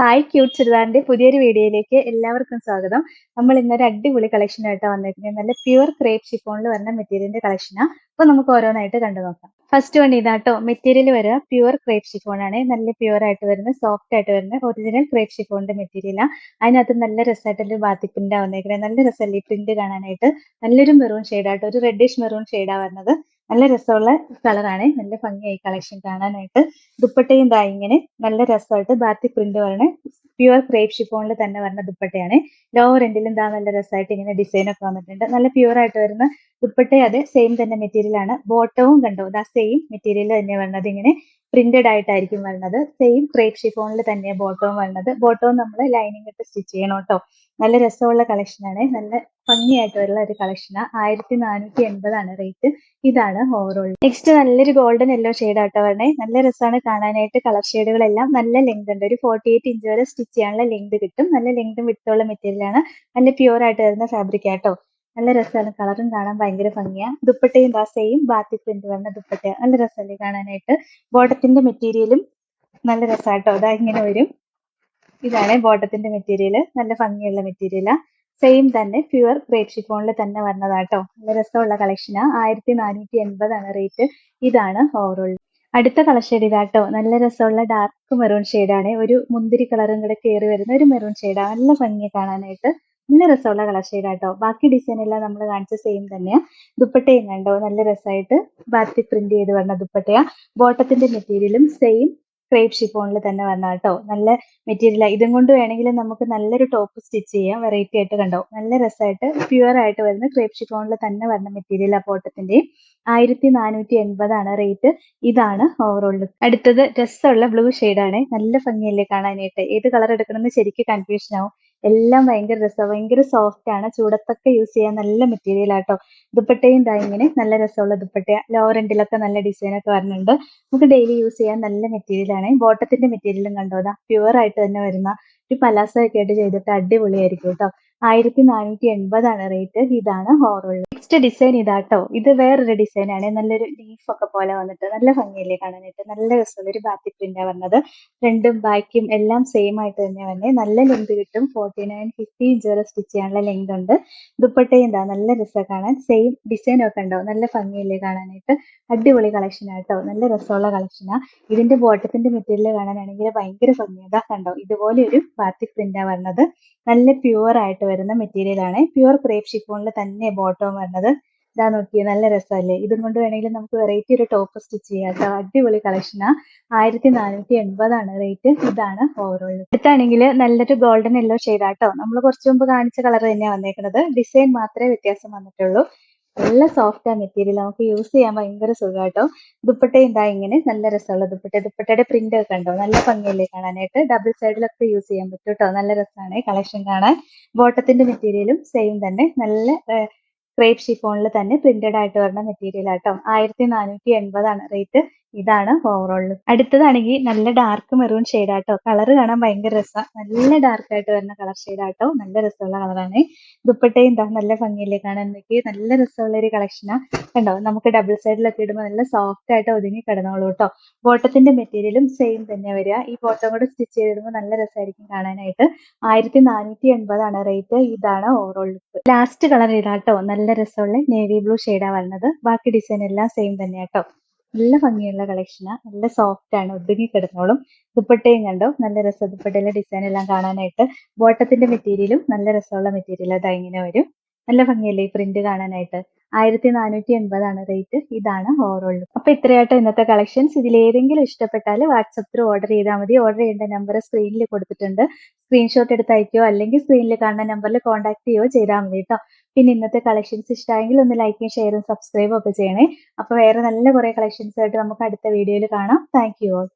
Hi cute ചുരിദാറിന്റെ പുതിയൊരു വീഡിയോയിലേക്ക് എല്ലാവർക്കും സ്വാഗതം. നമ്മൾ ഇന്നൊരു അടിപൊളി കളക്ഷൻ ആയിട്ട് വന്നിരിക്കുന്നത്. നല്ല പ്യുവർ ക്രേപ്പ് ഷിഫോണിൽ വരുന്ന മെറ്റീരിയലിന്റെ കളക്ഷനാണ് അപ്പൊ നമുക്ക് ഓരോന്നായിട്ട് കണ്ടു നോക്കാം. ഫസ്റ്റ് വൺ ഇതാട്ടോ മെറ്റീരിയൽ വരിക പ്യുവർ ക്രേപ്പ് ഷിഫോൺ ആണ്. നല്ല പ്യുവർ ആയിട്ട് വരുന്ന സോഫ്റ്റ് ആയിട്ട് വരുന്ന ഒറിജിനൽ ക്രേപ്പ് ഷിഫോണിന്റെ മെറ്റീരിയലാണ് അതിനകത്ത് നല്ല രസമായിട്ടൊരു ബാത്തി പ്രിന്റ് ആവുന്നേക്കുന്നത് നല്ല രസമല്ലേ ഈ പ്രിന്റ് കാണാനായിട്ട്. നല്ലൊരു മെറൂൺ ഷെയ്ഡായിട്ട് ഒരു റെഡിഷ് മെറൂൺ ഷെയ്ഡാണ് വരുന്നത് നല്ല രസമുള്ള കളറാണ്. നല്ല ഭംഗിയായി കളക്ഷൻ കാണാനായിട്ട്. ദുപ്പട്ടയും ദാ ഇങ്ങനെ നല്ല രസമായിട്ട് ബാത്തി പ്രിന്റ് പറഞ്ഞ പ്യുവർ ക്രേപ്പ് ഷിഫോണിൽ തന്നെ വരുന്ന ദുപ്പട്ടയാണ്. ലോവർ എൻഡിലും ദാ നല്ല രസമായിട്ട് ഇങ്ങനെ ഡിസൈൻ ഒക്കെ വന്നിട്ടുണ്ട്. നല്ല പ്യുവർ ആയിട്ട് വരുന്ന ദുപ്പട്ട അതെ സെയിം തന്നെ മെറ്റീരിയൽ ആണ്. ബോട്ടവും കണ്ടോ? ദാ സെയിം മെറ്റീരിയൽ തന്നെ വരുന്നത് ഇങ്ങനെ പ്രിന്റഡ് ആയിട്ടായിരിക്കും വരുന്നത് സെയിം ക്രേപ്പ് ഷിഫോണിൽ തന്നെ ബോട്ടവും വരുന്നത് ബോട്ടവും നമ്മൾ ലൈനിങ് ഇട്ട് സ്റ്റിച്ച് ചെയ്യണം കേട്ടോ നല്ല രസമുള്ള കളക്ഷനാണ് നല്ല ഭംഗിയായിട്ടുള്ള ഒരു കളക്ഷനാണ് ആയിരത്തി നാനൂറ്റി എൺപതാണ് റേറ്റ് ഇതാണ് ഓവറോൾ നെക്സ്റ്റ് നല്ലൊരു ഗോൾഡൻ യെല്ലോ ഷെയ്ഡ് ആട്ടോ വരണേ നല്ല രസമാണ് കാണാനായിട്ട്. കളർ ഷെയ്ഡുകളെല്ലാം നല്ല ലെങ്ത് ഉണ്ട്. ഒരു ഫോർട്ടി എയ്റ്റ് ഇഞ്ച് വരെ സ്റ്റിച്ച് ചെയ്യാനുള്ള ലെങ്ത് കിട്ടും. നല്ല ലെങ്തും വിട്ടുള്ള മെറ്റീരിയൽ ആണ്. നല്ല പ്യൂർ ആയിട്ട് വരുന്ന ഫാബ്രിക് ആട്ടോ നല്ല രസമാണ്. കളറും കാണാൻ ഭയങ്കര ഭംഗിയാണ് ദുപ്പട്ടയും ദാസയും സെയിം ബാത്തി പ്രിന്റ് വരുന്ന ദുപ്പട്ട നല്ല രസമല്ലേ കാണാനായിട്ട്. ബോട്ടത്തിന്റെ മെറ്റീരിയലും നല്ല രസമാട്ടോ അതാ ഇങ്ങനെ വരും. ഇതാണ് ബോട്ടത്തിന്റെ മെറ്റീരിയൽ നല്ല ഭംഗിയുള്ള മെറ്റീരിയലാ സെയിം തന്നെ പ്യുവർ ക്രേപ്പ് ഷിഫോണിൽ തന്നെ വന്നതാട്ടോ. നല്ല രസമുള്ള കളക്ഷനാ ആയിരത്തി നാനൂറ്റി എൺപതാണ് റേറ്റ് ഇതാണ് ഓവറോൾ അടുത്ത കളർ ഷെയ്ഡ് ഇതാട്ടോ. നല്ല രസമുള്ള ഡാർക്ക് മെറൂൺ ആണ്. ഒരു മുന്തിരി കളറും കൂടെ കയറി വരുന്ന ഒരു മെറൂൺ ഷെയ്ഡാണ് നല്ല ഭംഗി കാണാനായിട്ട് നല്ല രസമുള്ള കളർ ഷെയ്ഡ് ആട്ടോ. ബാക്കി ഡിസൈൻ എല്ലാം നമ്മൾ കാണിച്ച സെയിം തന്നെയാ. ദുപ്പട്ടയും കണ്ടോ? നല്ല രസമായിട്ട് ബാത്തി പ്രിന്റ് ചെയ്ത് വന്ന ദുപ്പട്ടയാ. ബോട്ടത്തിന്റെ മെറ്റീരിയലും സെയിം ക്രേപ്പ് ഷിഫോണിൽ തന്നെ വന്ന കേട്ടോ നല്ല മെറ്റീരിയൽ ഇതും കൊണ്ട് വേണമെങ്കിൽ നമുക്ക് നല്ലൊരു ടോപ്പ് സ്റ്റിച്ച് ചെയ്യാം. വെറൈറ്റി ആയിട്ട് കണ്ടോ? നല്ല രസമായിട്ട് പ്യുവർ ആയിട്ട് വരുന്ന ക്രേപ്പ് ഷിഫോണിൽ തന്നെ വരുന്ന മെറ്റീരിയൽ ആ പോട്ടത്തിന്റെയും ആയിരത്തി നാനൂറ്റി എൺപതാണ് റേറ്റ് ഇതാണ് ഓവറോൾ അടുത്തത് രസമുള്ള ബ്ലൂ ആണ്. നല്ല ഭംഗിയല്ലേ കാണാനായിട്ട്? ഏത് കളർ എടുക്കണമെന്ന് ശരിക്കും കൺഫ്യൂഷൻ ആവും. എല്ലാം ഭയങ്കര രസമാണ് ഭയങ്കര സോഫ്റ്റ് ആണ്. ചൂടത്തൊക്കെ യൂസ് ചെയ്യാൻ നല്ല മെറ്റീരിയൽ ആട്ടോ. ദുപ്പട്ടയും ദാ ഇങ്ങനെ നല്ല രസമുള്ള ദുപ്പട്ട എൻഡിലൊക്കെ നല്ല ഡിസൈൻ ഒക്കെ വരുന്നുണ്ട്. നമുക്ക് ഡെയിലി യൂസ് ചെയ്യാൻ നല്ല മെറ്റീരിയൽ ആണ്. ബോട്ടത്തിന്റെ മെറ്റീരിയലും കണ്ടോ? ദാ പ്യുവർ ആയിട്ട് തന്നെ വരുന്ന ഒരു പലാസ ഒക്കെ ആയിട്ട് ചെയ്തിട്ട് അടിപൊളിയായിരിക്കും കേട്ടോ. ആയിരത്തി നാനൂറ്റി എൺപതാണ് റേറ്റ് ഇതാണ് ഓവറോൾ നെക്സ്റ്റ് ഡിസൈൻ ഇതാട്ടോ. ഇത് വേറൊരു ഡിസൈൻ ആണ്. നല്ലൊരു ലീഫ് ഒക്കെ പോലെ വന്നിട്ട് നല്ല ഭംഗിയല്ലേ കാണാനായിട്ട്? നല്ല രസമുള്ള ഒരു ബാത്തി പ്രിന്റാ വന്നത്. ഫ്രണ്ടും ബാക്കും എല്ലാം സെയിം ആയിട്ട് തന്നെ വന്നെ. നല്ല ലെങ്ത് കിട്ടും. ഫോർട്ടി നയൻ ഫിഫ്റ്റി ഇഞ്ച് വരെ സ്റ്റിച്ച് ചെയ്യാനുള്ള ലെങ്ത് ഉണ്ട്. ദുപ്പട്ടയും എന്താ നല്ല രസം കാണാൻ. സെയിം ഡിസൈൻ ഒക്കെ ഉണ്ടാവും നല്ല ഭംഗിയല്ലേ കാണാനായിട്ട്? അടിപൊളി കളക്ഷൻ ആട്ടോ നല്ല രസമുള്ള കളക്ഷനാ ഇതിന്റെ ബോട്ടത്തിന്റെ മെറ്റീരിയൽ കാണാനാണെങ്കിൽ ഭയങ്കര ഭംഗിയതാ കണ്ടോ? ഇതുപോലെ ഒരു ബാത്തി പ്രിന്റാ വന്നത്. നല്ല പ്യുവർ ആയിട്ട് വരുന്ന മെറ്റീരിയൽ ആണ്. പ്യുവർ ക്രേപ്പ് ഷിഫോണിൽ തന്നെ ബോട്ടം വരുന്നത് ഇതാ നോക്കിയേ നല്ല രസമല്ലേ? ഇതും കൊണ്ട് വേണമെങ്കിൽ നമുക്ക് വെറൈറ്റി ഒരു ടോപ്പ് സ്റ്റിച്ച് ചെയ്യാം കേട്ടോ അടിപൊളി കളക്ഷനാ ആയിരത്തി നാനൂറ്റി എൺപതാണ് റേറ്റ് ഇതാണ് ഓവറോൾ അടുത്താണെങ്കിൽ നല്ലൊരു ഗോൾഡൻ യെല്ലോ ഷെയ്ഡാട്ടോ നമ്മൾ കുറച്ച് മുമ്പ് കാണിച്ച കളർ തന്നെയാണ് വന്നേക്കുന്നത് ഡിസൈൻ മാത്രമേ വ്യത്യാസം വന്നിട്ടുള്ളൂ. നല്ല സോഫ്റ്റ് ആ മെറ്റീരിയൽ നമുക്ക് യൂസ് ചെയ്യാൻ ഭയങ്കര സുഖമാട്ടോ ദുപ്പട്ട എന്താ ഇങ്ങനെ. നല്ല രസമുള്ള ദുപ്പട്ട. ദുപ്പട്ടയുടെ പ്രിന്റ് ഒക്കെ ഉണ്ടോ നല്ല ഭംഗിയല്ലേ കാണാനായിട്ട്? ഡബിൾ സൈഡിലൊക്കെ യൂസ് ചെയ്യാൻ പറ്റും കേട്ടോ നല്ല രസമാണ് കളക്ഷൻ കാണാൻ. ബോട്ടത്തിന്റെ മെറ്റീരിയലും സെയിം തന്നെ. നല്ല ക്രേപ്പ് ഷിഫോണിൽ തന്നെ പ്രിന്റഡ് ആയിട്ട് വരുന്ന മെറ്റീരിയൽ ആട്ടോ ആയിരത്തി നാനൂറ്റി എൺപതാണ് റേറ്റ് ഇതാണ് ഓവറോൾ അടുത്തതാണെങ്കിൽ നല്ല ഡാർക്ക് മെറൂൺ ഷെയ്ഡാട്ടോ കളർ കാണാൻ ഭയങ്കര രസമാണ് നല്ല ഡാർക്ക് ആയിട്ട് വരുന്ന കളർ ഷെയ്ഡാട്ടോ നല്ല രസമുള്ള കളറാണ് ദുപ്പട്ടയും എന്താ നല്ല ഭംഗിയില്ലേ കാണാൻ നല്ല രസമുള്ള ഒരു കളക്ഷനാ കണ്ടോ? നമുക്ക് ഡബിൾ സൈഡിലൊക്കെ ഇടുമ്പോൾ നല്ല സോഫ്റ്റ് ആയിട്ട് ഒതുങ്ങി കിടന്നോളൂ കേട്ടോ ബോട്ടത്തിന്റെ മെറ്റീരിയലും സെയിം തന്നെ വരിക. ഈ ബോട്ടം കൂടെ സ്റ്റിച്ച് ചെയ്തിടുമ്പോൾ നല്ല രസമായിരിക്കും കാണാനായിട്ട്. ആയിരത്തി നാനൂറ്റി എൺപതാണ് റേറ്റ് ഇതാണ് ഓവറോൾ ലുക്ക് ലാസ്റ്റ് കളർ ഇതാട്ടോ നല്ല രസമുള്ള നേവി ബ്ലൂ ഷെയ്ഡാണ് വരുന്നത്. ബാക്കി ഡിസൈൻ എല്ലാം സെയിം തന്നെയാട്ടോ നല്ല ഭംഗിയുള്ള കളക്ഷനാ നല്ല സോഫ്റ്റ് ആണ്. ഒതുങ്ങി കിടന്നോളും. ദുപ്പട്ടയും കണ്ടോ? നല്ല രസം ദുപ്പട്ടയിലെ ഡിസൈൻ എല്ലാം കാണാനായിട്ട്. ബോട്ടത്തിന്റെ മെറ്റീരിയലും നല്ല രസമുള്ള മെറ്റീരിയൽ അതാ ഇങ്ങനെ വരും. നല്ല ഭംഗിയല്ലേ ഈ പ്രിന്റ് കാണാനായിട്ട്? ആയിരത്തി നാനൂറ്റി എൺപതാണ് റേറ്റ് ഇതാണ് ഓവറോൾ അപ്പൊ ഇത്രയായിട്ട് ഇന്നത്തെ കളക്ഷൻസ് ഇതിൽ ഏതെങ്കിലും ഇഷ്ടപ്പെട്ടാൽ വാട്സപ്പ് ത്രൂ ഓർഡർ ചെയ്താൽ മതി. ഓർഡർ ചെയ്യേണ്ട നമ്പർ സ്ക്രീനിൽ കൊടുത്തിട്ടുണ്ട്. സ്ക്രീൻഷോട്ട് എടുത്ത് അയക്കുകയോ അല്ലെങ്കിൽ സ്ക്രീനിൽ കാണുന്ന നമ്പറിൽ കോൺടാക്ട് ചെയ്യുകയോ ചെയ്താൽ മതി കേട്ടോ പിന്നെ ഇന്നത്തെ കളക്ഷൻസ് ഇഷ്ടമായെങ്കിൽ ഒന്ന് ലൈക്കും ഷെയറും സബ്സ്ക്രൈബും ഒക്കെ ചെയ്യണേ. അപ്പൊ വേറെ നല്ല കുറെ കളക്ഷൻസ് ആയിട്ട് നമുക്ക് അടുത്ത വീഡിയോയിൽ കാണാം. Thank you all